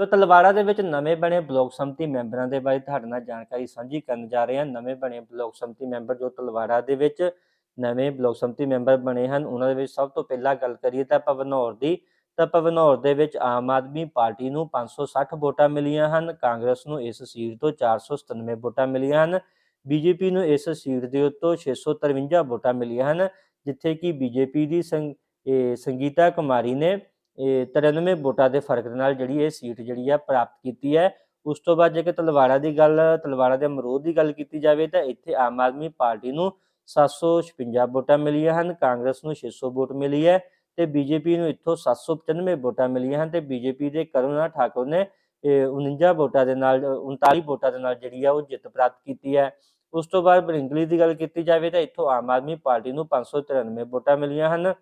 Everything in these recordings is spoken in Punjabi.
ਸੋ ਤਲਵਾੜਾ ਦੇ ਵਿੱਚ ਨਵੇਂ ਬਣੇ ਬਲਾਕ ਸੰਮਤੀ ਮੈਂਬਰਾਂ ਦੇ ਬਾਰੇ ਤੁਹਾਡੇ ਨਾਲ ਜਾਣਕਾਰੀ ਸਾਂਝੀ ਕਰਨ ਜਾ ਰਹੇ ਹਾਂ। ਨਵੇਂ ਬਣੇ ਬਲਾਕ ਸੰਮਤੀ ਮੈਂਬਰ ਜੋ ਤਲਵਾੜਾ ਦੇ ਵਿੱਚ ਨਵੇਂ ਬਲਾਕ ਸੰਮਤੀ ਮੈਂਬਰ ਬਣੇ ਹਨ, ਉਹਨਾਂ ਦੇ ਵਿੱਚ ਸਭ ਤੋਂ ਪਹਿਲਾਂ ਗੱਲ ਕਰੀਏ ਤਾਂ ਭਵਨੌਰ ਦੀ, ਤਾਂ ਭਵਨੌਰ ਦੇ ਵਿੱਚ ਆਮ ਆਦਮੀ ਪਾਰਟੀ ਨੂੰ 560 ਵੋਟਾਂ ਮਿਲੀਆਂ ਹਨ, ਕਾਂਗਰਸ ਨੂੰ ਇਸ ਸੀਟ ਤੋਂ 497 ਵੋਟਾਂ ਮਿਲੀਆਂ ਹਨ, ਬੀਜੇਪੀ ਨੂੰ ਇਸ ਸੀਟ ਦੇ ਉੱਤੋਂ 653 ਵੋਟਾਂ ਮਿਲੀਆਂ ਹਨ, ਜਿੱਥੇ ਕਿ ਬੀਜੇਪੀ ਦੀ ਸੰਗ- ਇਹ ਸੰਗੀਤਾ ਕੁਮਾਰੀ ਨੇ ਇਹ 93 ਵੋਟਾਂ ਦੇ ਫ਼ਰਕ ਦੇ ਨਾਲ ਜਿਹੜੀ ਇਹ ਸੀਟ ਜਿਹੜੀ ਆ ਪ੍ਰਾਪਤ ਕੀਤੀ ਹੈ। ਉਸ ਤੋਂ ਬਾਅਦ ਜੇਕਰ ਤਲਵਾੜਾ ਦੀ ਗੱਲ, ਤਲਵਾੜਾ ਦੇ ਅਮਰੂਦ ਦੀ ਗੱਲ ਕੀਤੀ ਜਾਵੇ ਤਾਂ ਇੱਥੇ ਆਮ ਆਦਮੀ ਪਾਰਟੀ ਨੂੰ 756 ਵੋਟਾਂ ਮਿਲੀਆਂ ਹਨ, ਕਾਂਗਰਸ ਨੂੰ 600 ਵੋਟ ਮਿਲੀ ਹੈ ਤੇ ਬੀਜੇਪੀ ਨੂੰ ਇੱਥੋਂ 795 ਵੋਟਾਂ ਮਿਲੀਆਂ ਹਨ ਤੇ ਬੀਜੇਪੀ ਦੇ ਕਰੁਣਾ ਠਾਕੁਰ ਨੇ, ਇਹ 49 ਵੋਟਾਂ ਦੇ ਨਾਲ 39 ਵੋਟਾਂ ਦੇ ਨਾਲ ਜਿਹੜੀ ਆ ਉਹ ਜਿੱਤ ਪ੍ਰਾਪਤ ਕੀਤੀ ਹੈ। ਉਸ ਤੋਂ ਬਾਅਦ ਬਰਿੰਗਲੀ ਦੀ ਗੱਲ ਕੀਤੀ ਜਾਵੇ ਤਾਂ ਇੱਥੋਂ ਆਮ ਆਦਮੀ ਪਾਰਟੀ ਨੂੰ 593 ਵੋਟਾਂ ਮਿਲੀਆਂ ਹਨ।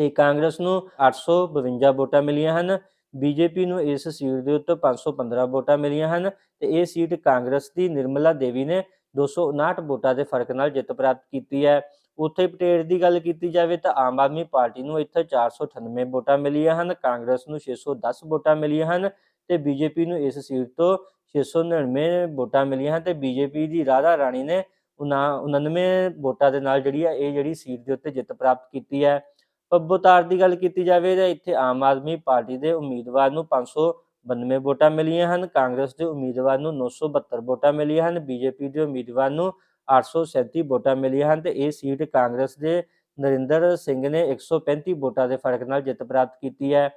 ਤੇ ਕਾਂਗਰਸ ਨੂੰ 852 ਵੋਟਾਂ ਮਿਲੀਆਂ ਹਨ ਬੀਜੇਪੀ ਨੂੰ ਇਸ ਸੀਟ ਦੇ ਉੱਤੇ 515 ਵੋਟਾਂ ਮਿਲੀਆਂ ਹਨ ਤੇ ਇਹ ਸੀਟ ਕਾਂਗਰਸ ਦੀ ਨਿਰਮਲਾ ਦੇਵੀ ਨੇ 259 ਵੋਟਾਂ ਦੇ ਫ਼ਰਕ ਨਾਲ ਜਿੱਤ ਪ੍ਰਾਪਤ ਕੀਤੀ ਹੈ। ਉੱਥੇ ਪਟੇਰ ਦੀ ਗੱਲ ਕੀਤੀ ਜਾਵੇ ਤਾਂ ਆਮ ਆਦਮੀ ਪਾਰਟੀ ਨੂੰ ਇੱਥੇ 498 ਵੋਟਾਂ ਮਿਲੀਆਂ ਹਨ, ਕਾਂਗਰਸ ਨੂੰ 610 ਵੋਟਾਂ ਮਿਲੀਆਂ ਹਨ ਤੇ ਬੀਜੇਪੀ ਨੂੰ ਇਸ ਸੀਟ ਤੋਂ 699 ਵੋਟਾਂ ਮਿਲੀਆਂ ਹਨ ਤੇ ਬੀਜੇਪੀ ਦੀ ਰਾਧਾ ਰਾਣੀ ਨੇ 99 ਵੋਟਾਂ ਦੇ ਨਾਲ ਜਿਹੜੀ ਹੈ, ਇਹ ਜਿਹੜੀ ਸੀਟ ਦੇ ਉੱਤੇ ਜਿੱਤ ਪ੍ਰਾਪਤ ਕੀਤੀ ਹੈ। ਪੱਬੋਤਾਰ ਦੀ ਗੱਲ ਕੀਤੀ ਜਾਵੇ ਤਾਂ ਇੱਥੇ ਆਮ ਆਦਮੀ ਪਾਰਟੀ ਦੇ ਉਮੀਦਵਾਰ ਨੂੰ 592 ਵੋਟਾਂ ਮਿਲੀਆਂ ਹਨ, ਕਾਂਗਰਸ ਦੇ ਉਮੀਦਵਾਰ ਨੂੰ 972 ਵੋਟਾਂ ਮਿਲੀਆਂ ਹਨ, ਬੀਜੇਪੀ ਦੇ ਉਮੀਦਵਾਰ ਨੂੰ 837 ਵੋਟਾਂ ਮਿਲੀਆਂ ਹਨ ਤੇ ਇਹ ਸੀਟ ਕਾਂਗਰਸ ਦੇ ਨਰਿੰਦਰ ਸਿੰਘ ਨੇ 135 ਵੋਟਾਂ ਦੇ ਫ਼ਰਕ ਨਾਲ ਜਿੱਤ ਪ੍ਰਾਪਤ ਕੀਤੀ ਹੈ।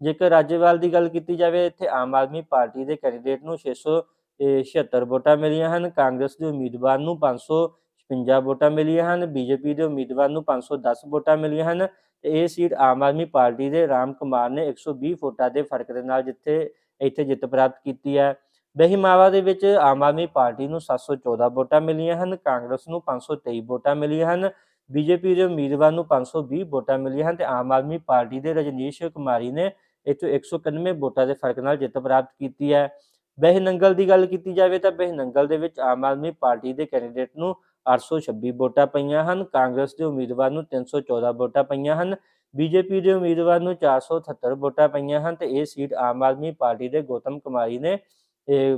ਜੇਕਰ ਰਾਜੇਵਾਲ ਦੀ ਗੱਲ ਕੀਤੀ ਜਾਵੇ, ਇੱਥੇ ਆਮ ਆਦਮੀ ਪਾਰਟੀ ਦੇ ਕੈਂਡੀਡੇਟ ਨੂੰ 676 ਵੋਟਾਂ ਮਿਲੀਆਂ ਹਨ, ਕਾਂਗਰਸ ਦੇ ਉਮੀਦਵਾਰ ਨੂੰ 556 ਵੋਟਾਂ ਮਿਲੀਆਂ ਹਨ, ਬੀਜੇਪੀ ਦੇ ਉਮੀਦਵਾਰ ਨੂੰ 510 ਵੋਟਾਂ ਮਿਲੀਆਂ ਹਨ ਤੇ ਇਹ ਸੀਟ ਆਮ ਆਦਮੀ ਪਾਰਟੀ ਦੇ ਰਾਮ ਕੁਮਾਰ ਨੇ 120 ਵੋਟਾਂ ਦੇ ਫ਼ਰਕ ਦੇ ਨਾਲ ਜਿੱਥੇ ਇੱਥੇ ਜਿੱਤ ਪ੍ਰਾਪਤ ਕੀਤੀ ਹੈ। ਬਹਿਮਾਵਾ ਦੇ ਵਿੱਚ ਆਮ ਆਦਮੀ ਪਾਰਟੀ ਨੂੰ 714 ਵੋਟਾਂ ਮਿਲੀਆਂ ਹਨ, ਕਾਂਗਰਸ ਨੂੰ 523 ਵੋਟਾਂ ਮਿਲੀਆਂ ਹਨ, ਬੀਜੇਪੀ ਦੇ ਉਮੀਦਵਾਰ ਨੂੰ 520 ਵੋਟਾਂ ਮਿਲੀਆਂ ਹਨ ਤੇ ਆਮ ਆਦਮੀ ਪਾਰਟੀ ਦੇ ਰਜਨੀਸ਼ ਕੁਮਾਰੀ ਨੇ ਇੱਥੋਂ 191 ਵੋਟਾਂ ਦੇ ਫ਼ਰਕ ਨਾਲ ਜਿੱਤ ਪ੍ਰਾਪਤ ਕੀਤੀ ਹੈ। ਬਹਿਨੰਗਲ ਦੀ ਗੱਲ ਕੀਤੀ ਜਾਵੇ ਤਾਂ ਬਹਿਨੰਗਲ ਦੇ ਵਿੱਚ ਆਮ ਆਦਮੀ ਪਾਰਟੀ ਦੇ ਕੈਂਡੀਡੇਟ ਨੂੰ 826 ਵੋਟਾਂ ਪਈਆਂ ਹਨ, ਕਾਂਗਰਸ ਦੇ ਉਮੀਦਵਾਰ ਨੂੰ 314 ਵੋਟਾਂ ਪਈਆਂ ਹਨ, ਬੀਜੇਪੀ ਦੇ ਉਮੀਦਵਾਰ ਨੂੰ 478 ਵੋਟਾਂ ਪਈਆਂ ਹਨ ਤੇ ਇਹ ਸੀਟ ਆਮ ਆਦਮੀ ਪਾਰਟੀ ਦੇ ਗੌਤਮ ਕੁਮਾਰੀ ਨੇ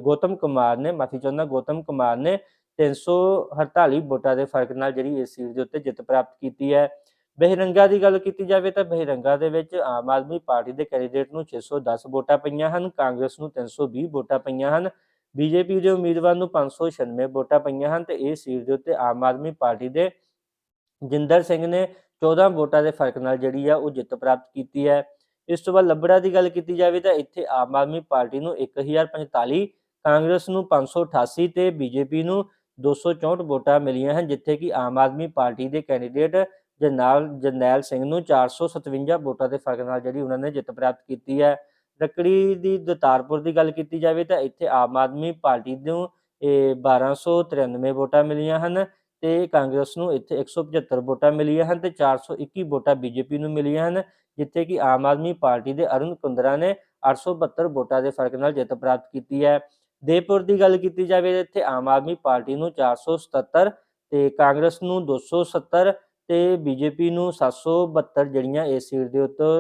ਗੌਤਮ ਕੁਮਾਰ ਨੇ, ਮਾਫੀ ਚਾਹੁੰਦਾ ਗੌਤਮ ਕੁਮਾਰ ਨੇ 348 ਵੋਟਾਂ ਦੇ ਫ਼ਰਕ ਨਾਲ ਜਿਹੜੀ ਇਸ ਸੀਟ ਦੇ ਉੱਤੇ ਜਿੱਤ ਪ੍ਰਾਪਤ ਕੀਤੀ ਹੈ। ਬਹਿਰੰਗਾ ਦੀ ਗੱਲ ਕੀਤੀ ਜਾਵੇ ਤਾਂ ਬਹਿਰੰਗਾ ਦੇ ਵਿੱਚ ਆਮ ਆਦਮੀ ਪਾਰਟੀ ਦੇ ਕੈਂਡੀਡੇਟ ਨੂੰ 610 ਵੋਟਾਂ ਪਈਆਂ ਹਨ, ਕਾਂਗਰਸ ਨੂੰ 320 ਵੋਟਾਂ ਪਈਆਂ ਹਨ ਬੀਜੇਪੀ ਦੇ ਉਮੀਦਵਾਰ ਨੂੰ 596 ਵੋਟਾਂ ਪਈਆਂ ਹਨ ਤੇ ਇਹ ਸੀਟ ਦੇ ਉੱਤੇ ਆਮ ਆਦਮੀ ਪਾਰਟੀ ਦੇ ਜਿੰਦਰ ਸਿੰਘ ਨੇ 14 ਵੋਟਾਂ ਦੇ ਫ਼ਰਕ ਨਾਲ ਜਿਹੜੀ ਆ ਉਹ ਜਿੱਤ ਪ੍ਰਾਪਤ ਕੀਤੀ ਹੈ। ਇਸ ਤੋਂ ਬਾਅਦ ਲੱਭੜਾ ਦੀ ਗੱਲ ਕੀਤੀ ਜਾਵੇ ਤਾਂ ਇੱਥੇ ਆਮ ਆਦਮੀ ਪਾਰਟੀ ਨੂੰ 1045 ਕਾਂਗਰਸ ਨੂੰ 588 ਤੇ ਬੀਜੇਪੀ ਨੂੰ 264 ਵੋਟਾਂ ਮਿਲੀਆਂ ਹਨ, ਜਿੱਥੇ ਕਿ ਆਮ ਆਦਮੀ ਪਾਰਟੀ ਦੇ ਕੈਂਡੀਡੇਟ ਜਰਨੈਲ ਜਰਨੈਲ ਸਿੰਘ ਨੂੰ 457 ਵੋਟਾਂ ਦੇ ਫ਼ਰਕ ਨਾਲ ਜਿਹੜੀ ਉਹਨਾਂ ਨੇ ਜਿੱਤ ਪ੍ਰਾਪਤ ਕੀਤੀ ਹੈ। ਰੱਕੜੀ ਦੀ ਦਤਾਰਪੁਰ ਦੀ ਗੱਲ ਕੀਤੀ ਜਾਵੇ ਤਾਂ ਇੱਥੇ ਆਮ ਆਦਮੀ ਪਾਰਟੀ ਨੂੰ, ਇਹ 1293 ਵੋਟਾਂ ਮਿਲੀਆਂ ਹਨ ਤੇ ਕਾਂਗਰਸ ਨੂੰ ਇੱਥੇ 175 ਵੋਟਾਂ ਮਿਲੀਆਂ ਹਨ ਤੇ 421 ਵੋਟਾਂ ਬੀਜੇਪੀ ਨੂੰ ਮਿਲੀਆਂ ਹਨ, ਜਿੱਥੇ ਕਿ ਆਮ ਆਦਮੀ ਪਾਰਟੀ ਦੇ ਅਰੁਣ ਕੁੰਦਰਾ ਨੇ 872 ਵੋਟਾਂ ਦੇ ਫ਼ਰਕ ਨਾਲ ਜਿੱਤ ਪ੍ਰਾਪਤ ਕੀਤੀ ਹੈ। ਦੇਪੁਰ ਦੀ ਗੱਲ ਕੀਤੀ ਜਾਵੇ ਤਾਂ ਇੱਥੇ ਆਮ ਆਦਮੀ ਪਾਰਟੀ ਨੂੰ 477 ਤੇ ਕਾਂਗਰਸ ਨੂੰ 270 ਤੇ ਬੀਜੇਪੀ ਨੂੰ 772 ਜਿਹੜੀਆਂ ਇਸ ਸੀਟ ਦੇ ਉੱਤੇ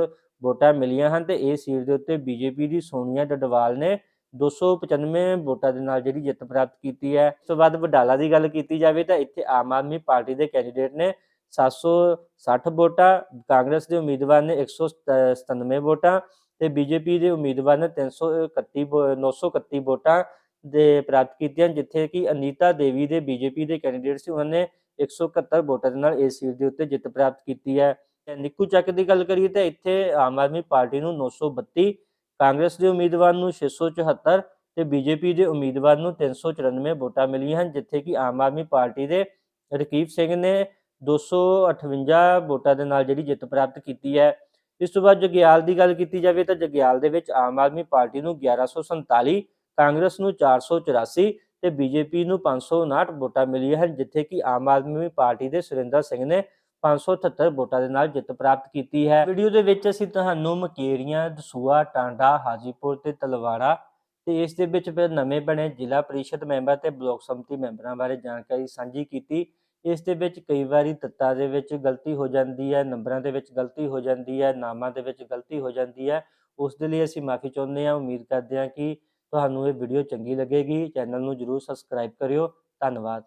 ਵੋਟਾਂ ਮਿਲੀਆਂ ਹਨ ਤੇ ਇਹ ਸੀਟ ਦੇ ਉੱਤੇ ਬੀਜੇਪੀ ਦੀ ਸੋਨੀਆ ਡਡਵਾਲ ਨੇ 295 ਵੋਟਾਂ ਦੇ ਨਾਲ ਜਿਹੜੀ ਜਿੱਤ ਪ੍ਰਾਪਤ ਕੀਤੀ ਹੈ। ਇਸ ਤੋਂ ਬਾਅਦ ਵਡਾਲਾ ਦੀ ਗੱਲ ਕੀਤੀ ਜਾਵੇ ਤਾਂ ਇੱਥੇ ਆਮ ਆਦਮੀ ਪਾਰਟੀ ਦੇ ਕੈਂਡੀਡੇਟ ਨੇ 760 ਵੋਟਾਂ, ਕਾਂਗਰਸ ਦੇ ਉਮੀਦਵਾਰ ਨੇ 197 ਵੋਟਾਂ ਤੇ ਬੀਜੇਪੀ ਦੇ ਉਮੀਦਵਾਰ ਨੇ 331 ਵੋ- 931 ਵੋਟਾਂ ਦੇ ਪ੍ਰਾਪਤ ਕੀਤੀਆਂ, ਜਿੱਥੇ ਕਿ ਅਨੀਤਾ ਦੇਵੀ ਦੇ ਬੀਜੇਪੀ ਦੇ ਕੈਂਡੀਡੇਟ ਸੀ, ਉਹਨਾਂ ਨੇ 171 ਵੋਟਾਂ ਦੇ ਨਾਲ ਇਸ ਸੀਟ ਦੇ ਉੱਤੇ ਜਿੱਤ ਪ੍ਰਾਪਤ ਕੀਤੀ ਹੈ। ਨਿੱਕੂ ਚੱਕ ਦੀ ਗੱਲ ਕਰੀਏ ਤਾਂ ਇੱਥੇ ਆਮ ਆਦਮੀ ਪਾਰਟੀ ਨੂੰ 932 ਕਾਂਗਰਸ ਦੇ ਉਮੀਦਵਾਰ ਨੂੰ 674 ਤੇ ਬੀਜੇਪੀ ਦੇ ਉਮੀਦਵਾਰ ਨੂੰ 394 ਵੋਟਾਂ ਮਿਲੀਆਂ ਹਨ, ਜਿੱਥੇ ਕਿ ਆਮ ਆਦਮੀ ਪਾਰਟੀ ਦੇ ਰਕੀਬ ਸਿੰਘ ਨੇ 258 ਵੋਟਾਂ ਦੇ ਨਾਲ ਜਿਹੜੀ ਜਿੱਤ ਪ੍ਰਾਪਤ ਕੀਤੀ ਹੈ। ਇਸ ਤੋਂ ਬਾਅਦ ਜਗਿਆਲ ਦੀ ਗੱਲ ਕੀਤੀ ਜਾਵੇ ਤਾਂ ਜਗਿਆਲ ਦੇ ਵਿੱਚ ਆਮ ਆਦਮੀ ਪਾਰਟੀ ਨੂੰ 1147 ਕਾਂਗਰਸ ਨੂੰ 484 ਤੇ ਬੀਜੇਪੀ ਨੂੰ 559 ਵੋਟਾਂ ਮਿਲੀਆਂ ਹਨ, ਜਿੱਥੇ ਕਿ ਆਮ ਆਦਮੀ ਪਾਰਟੀ ਦੇ ਸੁਰਿੰਦਰ ਸਿੰਘ ਨੇ 578 ਵੋਟਾਂ ਦੇ ਨਾਲ ਜਿੱਤ ਪ੍ਰਾਪਤ ਕੀਤੀ ਹੈ। ਵੀਡੀਓ ਦੇ ਵਿੱਚ ਅਸੀਂ ਤੁਹਾਨੂੰ ਮਕੇਰੀਆਂ ਦਸੂਆ ਟਾਂਡਾ, ਹਾਜੀਪੁਰ ਤੇ ਤਲਵਾੜਾ ਤੇ ਇਸ ਦੇ ਵਿੱਚ ਫਿਰ ਨਵੇਂ ਬਣੇ ਜ਼ਿਲ੍ਹਾ ਪਰਿਸ਼ਦ ਮੈਂਬਰ ਤੇ ਬਲਾਕ ਸਮਿਤੀ ਮੈਂਬਰਾਂ ਬਾਰੇ ਜਾਣਕਾਰੀ ਸਾਂਝੀ ਕੀਤੀ। ਇਸ ਦੇ ਵਿੱਚ ਕਈ ਵਾਰੀ ਤੱਤਾਂ ਦੇ ਵਿੱਚ ਗਲਤੀ ਹੋ ਜਾਂਦੀ ਹੈ, ਨੰਬਰਾਂ ਦੇ ਵਿੱਚ ਗਲਤੀ ਹੋ ਜਾਂਦੀ ਹੈ, ਨਾਮਾਂ ਦੇ ਵਿੱਚ ਗਲਤੀ ਹੋ ਜਾਂਦੀ ਹੈ। ਉਸ ਦੇ ਲਈ ਅਸੀਂ ਮਾਫੀ ਚਾਹੁੰਦੇ ਹਾਂ। ਉਮੀਦ ਕਰਦੇ ਹਾਂ ਕਿ ਤੁਹਾਨੂੰ ਇਹ ਵੀਡੀਓ ਚੰਗੀ ਲੱਗੇਗੀ। ਚੈਨਲ ਨੂੰ ਜਰੂਰ ਸਬਸਕ੍ਰਾਈਬ ਕਰਿਓ। ਧੰਨਵਾਦ।